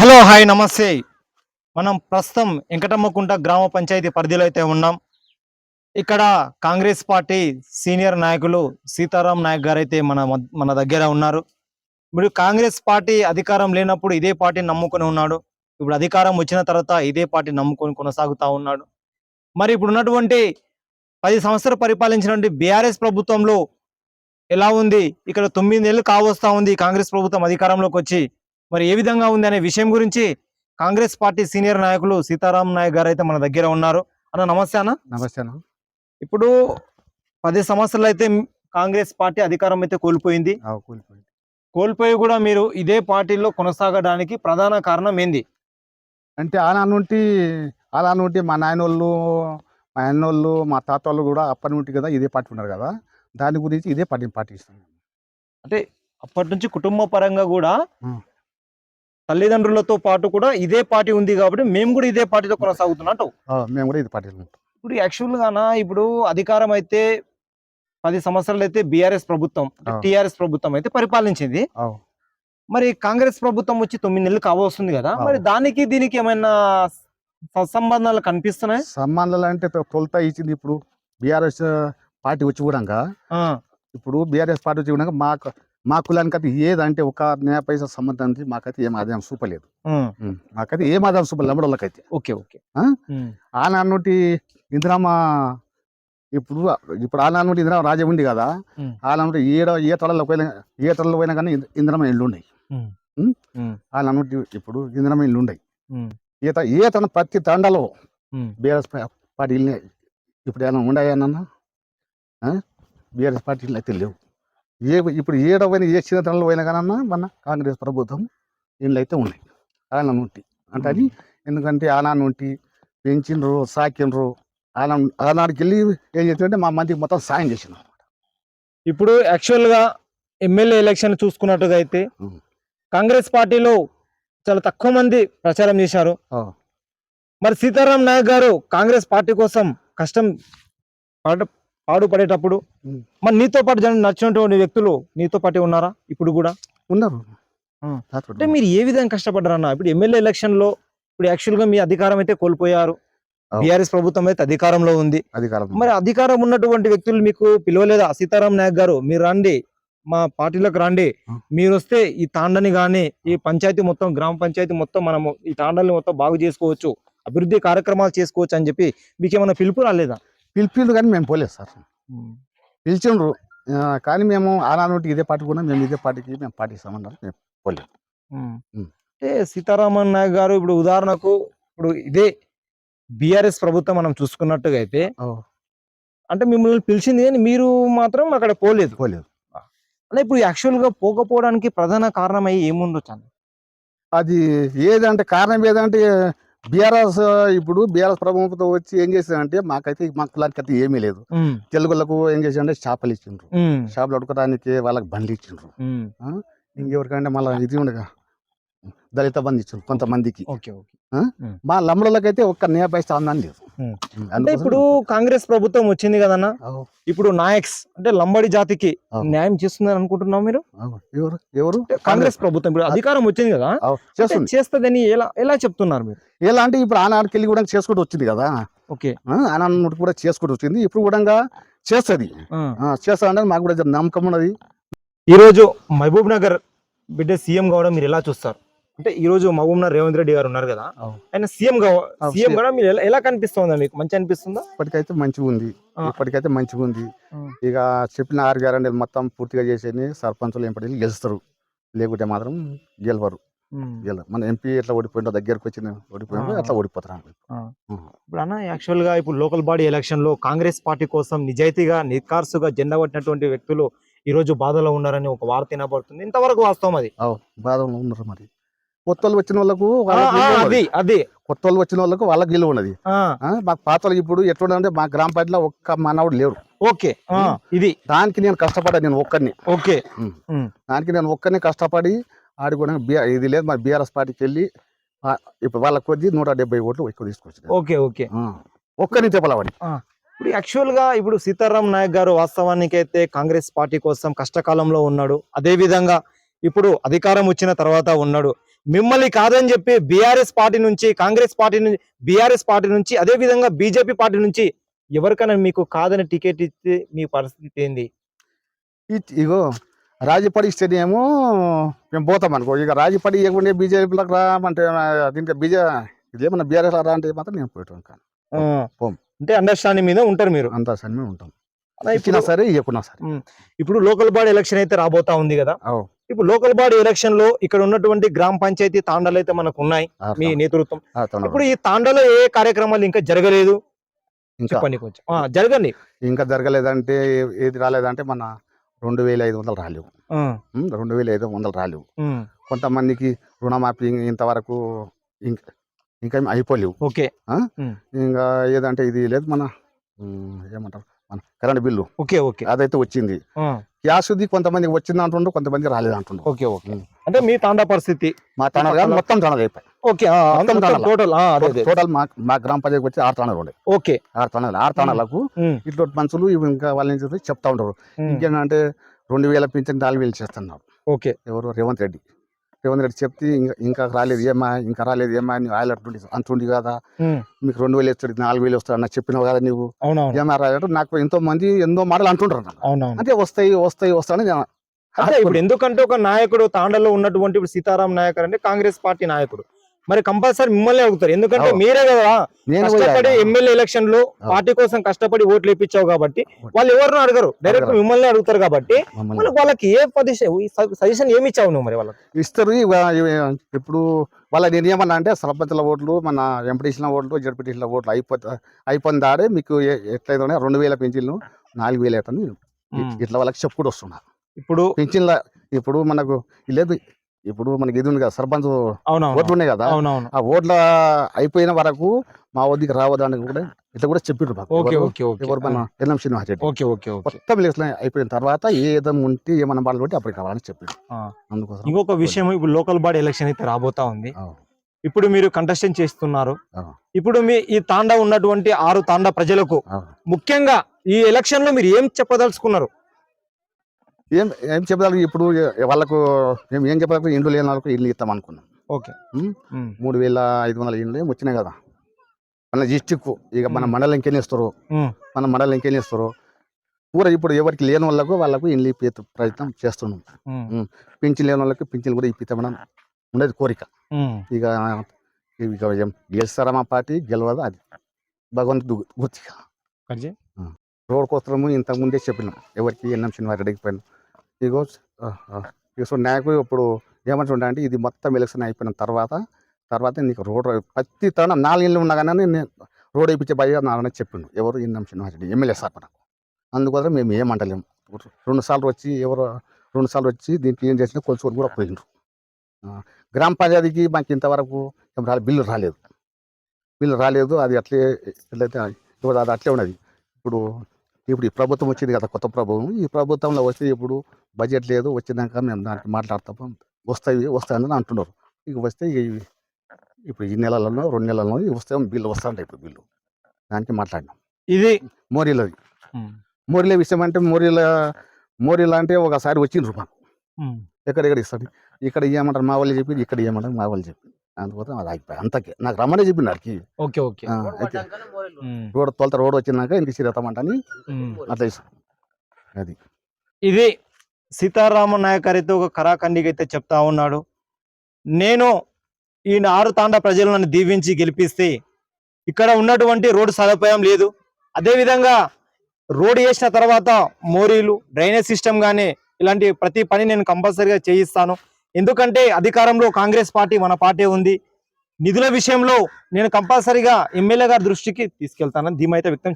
Hello hi నమస్తే. మనం ప్రస్తుతం వెంకటమ్మకుంట గ్రామ పంచాయతీ పరిధిలో అయితే ఉన్నాం. ఇక్కడ కాంగ్రెస్ పార్టీ సీనియర్ నాయకులు సీతారాం నాయక్ గారు అయితే మన మన దగ్గర ఉన్నారు. ఇప్పుడు కాంగ్రెస్ పార్టీ అధికారం లేనప్పుడు ఇదే పార్టీ నమ్ముకొని ఉన్నాడు. ఇప్పుడు అధికారం వచ్చిన తర్వాత ఇదే పార్టీ నమ్ముకొని కొనసాగుతా ఉన్నాడు. మరి ఇప్పుడు ఉన్నటువంటి పది సంవత్సరాలు పరిపాలించినటువంటి బీఆర్ఎస్ ప్రభుత్వంలో ఎలా ఉంది? ఇక్కడ తొమ్మిది నెలలు కావస్తా ఉంది కాంగ్రెస్ ప్రభుత్వం అధికారంలోకి వచ్చి. మరి ఏ విధంగా ఉంది అనే విషయం గురించి కాంగ్రెస్ పార్టీ సీనియర్ నాయకులు సీతారాం నాయక్ గారు అయితే మన దగ్గర ఉన్నారు. అన్న నమస్తే అన్న. నమస్తే అన్న. ఇప్పుడు పది సంవత్సరాలు అయితే కాంగ్రెస్ పార్టీ అధికారం అయితే కోల్పోయింది. కూలిపోయింది. కోల్పోయి కూడా మీరు ఇదే పార్టీలో కొనసాగడానికి ప్రధాన కారణం ఏంది? అంటే ఆనా నుండి అలా నుండి మా నాయనోళ్ళు మా అన్నోళ్ళు మా తాత వాళ్ళు కూడా అప్పటి నుండి కదా ఇదే పార్టీ ఉన్నారు కదా. దాని గురించి ఇదే పార్టీని పాటిస్తాం అంటే అప్పటి నుంచి కుటుంబ పరంగా కూడా. తల్లిదండ్రులతో పాటు కూడా ఇదే పార్టీ ఉంది కాబట్టి మేము కూడా ఇదే పార్టీతో కొనసాగుతున్నట్టు మేము కూడా ఇది పార్టీలో ఉంటాం. ఇప్పుడు యాక్చువల్ గానా ఇప్పుడు అధికారం అయితే పది సంవత్సరాలు అయితే బీఆర్ఎస్ ప్రభుత్వం. టిఆర్ఎస్ ప్రభుత్వం అయితే పరిపాలించింది. మరి కాంగ్రెస్ ప్రభుత్వం వచ్చి తొమ్మిది నెలలు కావస్తుంది కదా. మరి దానికి దీనికి ఏమైనా సంబంధాలు కనిపిస్తున్నాయి? సంబంధాలు అంటే తొలుత ఇచ్చింది ఇప్పుడు బీఆర్ఎస్ పార్టీ వచ్చి కూడా ఇప్పుడు బీఆర్ఎస్ పార్టీ వచ్చి కూడా మా మా కులానికి అయితే ఏదంటే ఒక న్యాయ పైసా సంబంధానికి మాకైతే ఏం ఆదాయం చూపలేదు. మాకైతే ఏం ఆదాయం చూపలేదు లంబడోళ్ళకైతే ఓకే ఓకే. ఆ? ఆనా నుండి ఇందిరామ ఇప్పుడు ఇప్పుడు ఆనా నుండి ఇందిరామ రాజ్యం ఉంది కదా నుండి ఏడ ఏ తలలో పోయినా ఏ తలలో పోయినా కానీ ఇంద- ఇందిరమ ఇల్లు ఉన్నాయి ఆనా నుండి ఇప్పుడు ఇందిరమ ఇల్లు ఉన్నాయి ఈత ఏ తన ప్రతి తండలో బీఆర్ఎస్ పార్టీ ఇప్పుడు ఏమైనా ఉన్నాయన్నా బీఆర్ఎస్ పార్టీ అయితే లేవు. ఏ ఇప్పుడు ఏడ పోయినా ఏ చిన్న తనలో పోయినా కానీ మన కాంగ్రెస్ ప్రభుత్వం ఇల్లు అయితే ఉన్నాయి. ఆనా నుండి అంటే అది ఎందుకంటే ఆనా నుండి పెంచిండ్రు సాకిండ్రు ఆనా ఆనాడికి వెళ్ళి ఏం చేస్తుంటే మా మందికి మొత్తం సాయం చేసిండ్రు ఇప్పుడు యాక్చువల్గా ఎమ్మెల్యే ఎలక్షన్ చూసుకున్నట్టుగా అయితే. కాంగ్రెస్ పార్టీలో చాలా తక్కువ మంది ప్రచారం చేశారు. మరి సీతారాం నాయక్ గారు కాంగ్రెస్ పార్టీ కోసం కష్టం పాటు పాడుపడేటప్పుడు ఉం. మరి నీతో పాటు జన నచ్చినటువంటి వ్యక్తులు నీతో పాటు ఉన్నారా? ఇప్పుడు కూడా? ఉన్నారు. అంటే మీరు ఏ విధంగా కష్టపడ్డారన్న? ఇప్పుడు ఎమ్మెల్యే ఎలక్షన్లో ఇప్పుడు యాక్చువల్గా మీ అధికారం అయితే కోల్పోయారు. బీఆర్ఎస్ ప్రభుత్వం అయితే అధికారంలో ఉంది. అధికారం మరి అధికారం ఉన్నటువంటి వ్యక్తులు మీకు పిలవలేదా? సీతారాం నాయక్ గారు మీరు రండి. మా పార్టీలోకి రండి. మీరు వస్తే ఈ తాండని గాని ఈ పంచాయతీ మొత్తం గ్రామ పంచాయతీ మొత్తం మనము ఈ తాండల్ని మొత్తం బాగు చేసుకోవచ్చు. అభివృద్ధి కార్యక్రమాలు చేసుకోవచ్చు అని చెప్పి మీకు ఏమైనా పిలుపు రాలేదా? పిలిపిండ్రు కానీ మేము పోలేదు సార్. పిలిచిండ్రు. కానీ మేము ఆనా నుండి ఇదే పార్టీ కూడా మేము ఇదే పార్టీకి మేము పాటిస్తామన్నారు మేము పోలేదు. అంటే సీతారామన్ నాయక్ గారు ఇప్పుడు ఉదాహరణకు ఇప్పుడు ఇదే బిఆర్ఎస్ ప్రభుత్వం మనం చూసుకున్నట్టుగా అయితే అంటే మిమ్మల్ని పిలిచింది కానీ మీరు మాత్రం అక్కడ పోలేదు. పోలేదు. అంటే ఇప్పుడు యాక్చువల్గా పోకపోవడానికి ప్రధాన కారణం అయ్యి ఏముండొచ్చు అది ఏదంటే కారణం ఏదంటే బీఆర్ఎస్ ఇప్పుడు బీఆర్ఎస్ ప్రభుత్వం వచ్చి ఏం చేసిందంటే మాకైతే మా కులానికి అయితే ఏమీ లేదు. తెలుగులకు ఏం చేసిందంటే చేపలు ఇచ్చిండ్రు. చేపలు అడుకోవడానికి వాళ్ళకి బండ్లు ఇచ్చిండ్రు. ఇంకెవరికంటే మళ్ళీ ఇది ఉండగా దళిత బంధు ఇచ్చిండ్రు కొంతమందికి. Okay okay. మా లంబడలకైతే ఒక్క న్యాయ అందని లేదు. అంటే ఇప్పుడు కాంగ్రెస్ ప్రభుత్వం వచ్చింది కదన్న? ఇప్పుడు నాయక్స్ అంటే లంబడి జాతికి. న్యాయం చేస్తుందని అనుకుంటున్నావు మీరు. ఎవరు? ఎవరు? కాంగ్రెస్ ప్రభుత్వం ఇప్పుడు అధికారం వచ్చింది కదా? చేస్తుందని ఎలా ఎలా చెప్తున్నారు మీరు? ఎలా అంటే ఇప్పుడు ఆనాడికి వెళ్ళి కూడా చేసుకుంటూ వచ్చింది కదా? ఓకే. ఆనాడు కూడా చేసుకుంటూ వచ్చింది. ఇప్పుడు కూడా చేస్తుంది. చేస్తా అంటే మాకు కూడా నమ్మకం ఉన్నది. ఈ రోజు మహబూబ్ నగర్ బిడ్డ సీఎం కావడం మీరు ఎలా చూస్తారు? అంటే ఈ రోజు మహబూబ్ నగర్ రేవంత్ రెడ్డి గారు ఉన్నారు కదా. ఆయన సీఎం సీఎం. కూడా మీరు ఎలా- కనిపిస్తుందా మీకు? మంచి అనిపిస్తుందా? ఇప్పటికైతే మంచిగా ఉంది. ఇప్పటికైతే మంచిగా ఉంది. ఇక చెప్పిన ఆరు గ్యారంటీలు మొత్తం పూర్తిగా చేసేది సర్పంచులు ఎంపీలు గెలుస్తారు. లేకుంటే మాత్రం గెలవరు. గెలరు. మన ఎంపీ ఎట్లా ఓడిపోయిందో దగ్గరకు వచ్చిన ఓడిపోయిందో. అట్లా ఓడిపోతారు ఇప్పుడు అన్న యాక్చువల్గా ఇప్పుడు లోకల్ బాడీ ఎలక్షన్లో కాంగ్రెస్ పార్టీ కోసం నిజాయితీగా నిర్కార్సుగా జెండా పట్టినటువంటి వ్యక్తులు ఈ రోజు బాధలో ఉన్నారని ఒక వార్త వినబడుతుంది ఇంతవరకు వాస్తవం అది. బాధలో ఉన్నారు మరి. కొత్త వాళ్ళు వచ్చిన వాళ్ళకు. అది అది. కొత్త వాళ్ళు వచ్చిన వాళ్ళకు వాళ్ళకి విలువ ఉన్నది మాకు పాత వాళ్ళకి ఇప్పుడు ఎట్లుందంటే మా గ్రామ పంచాయతీలో ఒక్క మనవాడు లేడు. ఓకే. ఇది. దానికి నేను కష్టపడ్డా నేను ఒక్కరిని ఓకే. దానికి నేను ఒక్కరిని కష్టపడి ఆడి కూడా బి- ఇది లేదు మరి బీఆర్ఎస్ పార్టీకి వెళ్ళి ఇప్పుడు వాళ్ళ కొద్ది నూట డెబ్బై ఓట్లు ఎక్కువ తీసుకొచ్చింది ఓకే ఓకే. ఒక్కరిని చెప్పలవాడి ఇప్పుడు యాక్చువల్గా ఇప్పుడు సీతారాం నాయక్ గారు వాస్తవానికి అయితే కాంగ్రెస్ పార్టీ కోసం కష్టకాలంలో ఉన్నాడు. అదే విధంగా ఇప్పుడు అధికారం వచ్చిన తర్వాత ఉన్నాడు. మిమ్మల్ని కాదని చెప్పి బీఆర్ఎస్ పార్టీ నుంచి కాంగ్రెస్ పార్టీ నుంచి బీఆర్ఎస్ పార్టీ నుంచి అదే విధంగా బీజేపీ పార్టీ నుంచి ఎవరికైనా మీకు కాదని టికెట్ ఇస్తే మీ పరిస్థితి ఏంది? ఇగో రాజపడి ఏమో మేము పోతాం అనుకో. ఇక రాజపడి ఇవ్వకుండా బీజేపీలకు రామంటే దీంట్లో బీజే ఇదేమన్నా బీఆర్ఎస్ రా అంటే మాత్రం నేను పోయటం కాను. అంటే అండర్స్టాండింగ్ మీద ఉంటారు మీరు. అంతా సరిమే ఉంటాం. ఇచ్చినా ఇప్పుడు- సరే ఇవ్వకున్నా సరే. ఇప్పుడు లోకల్ బాడీ ఎలక్షన్ అయితే రాబోతా ఉంది కదా. ఇప్పుడు లోకల్ బాడీ ఎలక్షన్లో ఇక్కడ ఉన్నటువంటి గ్రామ పంచాయతీ తాండాలు అయితే మనకు ఉన్నాయి మీ నేతృత్వం. ఇప్పుడు ఈ తాండాలో ఏ కార్యక్రమాలు ఇంకా జరగలేదు? ఇంకా చెప్పండి కొంచెం. జరగండి ఇంకా జరగలేదంటే ఏది రాలేదంటే మన రెండు వేల ఐదు వందలు రాలేవు. రెండు వేల ఐదు వందలు రాలేవు. కొంతమందికి రుణమాఫీ ఇంతవరకు ఇంకా ఇంకా అయిపోలేవు. ఓకే. ఇంకా ఏదంటే ఇది లేదు మన ఏమంటారు? Current bill. Okay okay. అదైతే వచ్చింది. ఆ, గ్యాస్ది కొంతమందికి వచ్చింది అంటుండ్రు కొంతమంది రాలేదు అంటుండ్రు ఓకే. ఓకే అంటే మీ తాండా పరిస్థితి? మా కాదు మొత్తం తాణాలు అయిపోయి ఓకే తాండాలా? టోటల్ టోటల్ మా మా గ్రామ పంచాయతీకి వచ్చి ఆరు తాణాలు ఉండే. ఓకే. ఆరు తాణాలు ఆరు తాణాలకు ఉమ్, ఇట్లా మనుషులు ఇంకా వాళ్ళని చెప్పి చెప్తా ఉంటారు. ఇంకేంటంటే రెండు వేల పింఛన్ నాలుగు వేలు చేస్తున్నారు. ఓకే. ఎవరు? రేవంత్ రెడ్డి. రేవంత్ రెడ్డి చెప్తే ఇంకా ఇంకా రాలేదు ఏమా ఇంకా రాలేదు ఏమా అని ఆయన అంటుండి అంటుండి కదా. మీకు రెండు వేలు ఇస్తాడు నాలుగు వేలు వస్తాడు నాకు చెప్పినావు కదా నువ్వు ఏమా రాలేదు నాకు ఎంతో మంది ఎన్నో మాటలు అంటుంటారు అంటే వస్తాయి వస్తాయి వస్తాయని ఇప్పుడు ఎందుకంటే ఒక నాయకుడు తాండలో ఉన్నటువంటి ఇప్పుడు సీతారాం నాయకర్ అంటే కాంగ్రెస్ పార్టీ నాయకుడు. మరి కంపల్సరీ మిమ్మల్ని అడుగుతారు. ఎందుకంటే. మీరే కదా నేను కష్టపడి ఎమ్మెల్యే ఎలక్షన్లో. పార్టీ కోసం కష్టపడి ఓట్లు ఇప్పించావు కాబట్టి వాళ్ళు ఎవరిని అడగరు. డైరెక్ట్. మిమ్మల్ని అడుగుతారు కాబట్టి మనకు వాళ్ళకి ఏ సజెషన్ ఏమి ఇచ్చావు నువ్వు మరి వాళ్ళకి? ఇస్తారు ఇప్పుడు వాళ్ళ ఏమన్నా అంటే సర్పంచ్ల ఓట్లు మన ఎంపీటీసీల ఓట్లు జడ్పీటీసీల ఓట్లు అయిపోతా అయిపోయిన దాడే మీకు ఎట్లయితే రెండు వేల పెన్షన్లు నాలుగు వేలు అవుతుంది. ఇట్లా వాళ్ళకి చెప్పుకుంటూ వస్తున్నా. ఇప్పుడు పెన్షన్ల ఇప్పుడు మనకు లేదు. ఇప్పుడు మనకి ఇది ఉంది కదా సర్పంచ్ ఓట్లు ఉన్నాయి కదా ఆ ఓట్ల అయిపోయిన వరకు మా వద్దకు రావడానికి కూడా ఇట్లా కూడా మన NM Srinivas Reddy. Okay okay okay. మొత్తం ఎలక్షన్ అయిపోయిన తర్వాత ఏదో ఉంటే ఏమన్నా వాళ్ళు పెట్టి అప్పటికి కావాలని చెప్పారు. అందుకోసం ఇంకొక విషయం ఇప్పుడు లోకల్ బాడీ ఎలక్షన్ అయితే రాబోతా ఉంది. ఇప్పుడు మీరు కంటెస్టెంట్ చేస్తున్నారు. ఇప్పుడు మీ ఈ తాండా ఉన్నటువంటి ఆరు తాండా ప్రజలకు. ముఖ్యంగా ఈ ఎలక్షన్లో మీరు ఏం చెప్పదలుచుకున్నారు? ఏం ఏం చెప్పాలి? ఇప్పుడు వాళ్ళకు మేము ఏం చెప్పాలి? ఇండ్లు లేని వాళ్ళకు ఇల్లు ఇస్తాం అనుకున్నాం. ఓకే. మూడు వేల ఐదు వందల ఇండ్లు ఏం వచ్చినాయి కదా. మన డిస్టిక్ ఇక మన మండలం ఇంకేం ఇస్తారు. మన మండలం ఇంకేం ఇస్తారు. పూర ఇప్పుడు ఎవరికి లేని వాళ్ళకు వాళ్ళకు ఇండ్లు ఇప్పే ప్రయత్నం చేస్తున్నాం. పింఛన్ లేని వాళ్ళకి పింఛన్ కూడా ఇప్పిస్తామని ఉండేది కోరిక. ఇక ఇక గెలుస్తారా మా పార్టీ? గెలవదా అది. భగవంతుడు గుర్తిగా రోడ్ కోసము ఇంతకు ముందే చెప్పినాం. ఎవరికి ఎన్నం శనివారం రెడ్డికి పోయినాం. ఇగో ఇగో సో నాకు ఇప్పుడు ఏమంటుండే అంటే ఇది మొత్తం ఎలక్షన్ అయిపోయిన తర్వాత తర్వాత నీకు రోడ్ ప్రతి తన నాలుగు ఇళ్ళు ఉన్నా కానీ నేను రోడ్ వేయించే భయ నాన్న చెప్పిండు. ఎవరు ఇందం శనివారం రెడ్డి ఎమ్మెల్యే సార్ మనకు. అందుకోసం మేము ఏమంటలేము రెండు సార్లు వచ్చి ఎవరు రెండు సార్లు వచ్చి దీన్ని క్లీన్ చేసిన కొలుచుకొని కూడా పోయిండ్రు. గ్రామ పంచాయతీకి మాకు ఇంతవరకు రాలేదు బిల్లు రాలేదు. బిల్లు రాలేదు అది అట్లే ఎట్లయితే ఇప్పుడు అది అట్లే ఉన్నది. ఇప్పుడు ఇప్పుడు ఈ ప్రభుత్వం వచ్చింది కదా కొత్త ప్రభుత్వం. ఈ ప్రభుత్వంలో వచ్చి ఇప్పుడు బడ్జెట్ లేదు వచ్చినాక మేము దానికి మాట్లాడతాము. వస్తాయి వస్తాయని అంటున్నారు. ఇక వస్తే ఇప్పుడు ఈ నెలలలో రెండు నెలలలో ఇవి వస్తాయి బిల్లు వస్తా ఉంటాయి ఇప్పుడు బిల్లు. దానికి మాట్లాడినాం. ఇది మోరీలది మోరీల విషయం అంటే మోరీల మోరీల అంటే ఒకసారి వచ్చిండ్రు మాకు. ఎక్కడెక్కడ ఇస్తాడు ఇక్కడ ఇవ్వమంటారు మా వాళ్ళు చెప్పి ఇక్కడ ఇవ్వమంటారు మా వాళ్ళు చెప్పి అందుకోసం అది ఆగిపోయి అంతకే నాకు రమ్మనే చెప్పిండు ఆడికి ఓకే ఓకే. అయితే రోడ్ తొలత రోడ్ వచ్చినాక ఇంటికి సిరతామంటని అట్లా ఇస్తాం అది. ఇది సీతారామ నాయక్ అయితే ఒక కరాఖండిగా అయితే చెప్తా ఉన్నాడు. నేను ఈ ఆరు తాండా ప్రజలు నన్ను దీవించి గెలిపిస్తే ఇక్కడ ఉన్నటువంటి రోడ్డు సదుపాయం లేదు. అదే విధంగా రోడ్ వేసిన తర్వాత మోరీలు డ్రైనేజ్ సిస్టమ్ గానీ ఇలాంటి ప్రతి పని నేను కంపల్సరీగా చేయిస్తాను. ఎందుకంటే అధికారంలో కాంగ్రెస్ పార్టీ మన పార్టీ ఉంది. నిధుల విషయంలో నేను కంపల్సరీగా ఎమ్మెల్యే గారి దృష్టికి తీసుకెళ్తానని ధీమైతే వ్యక్తం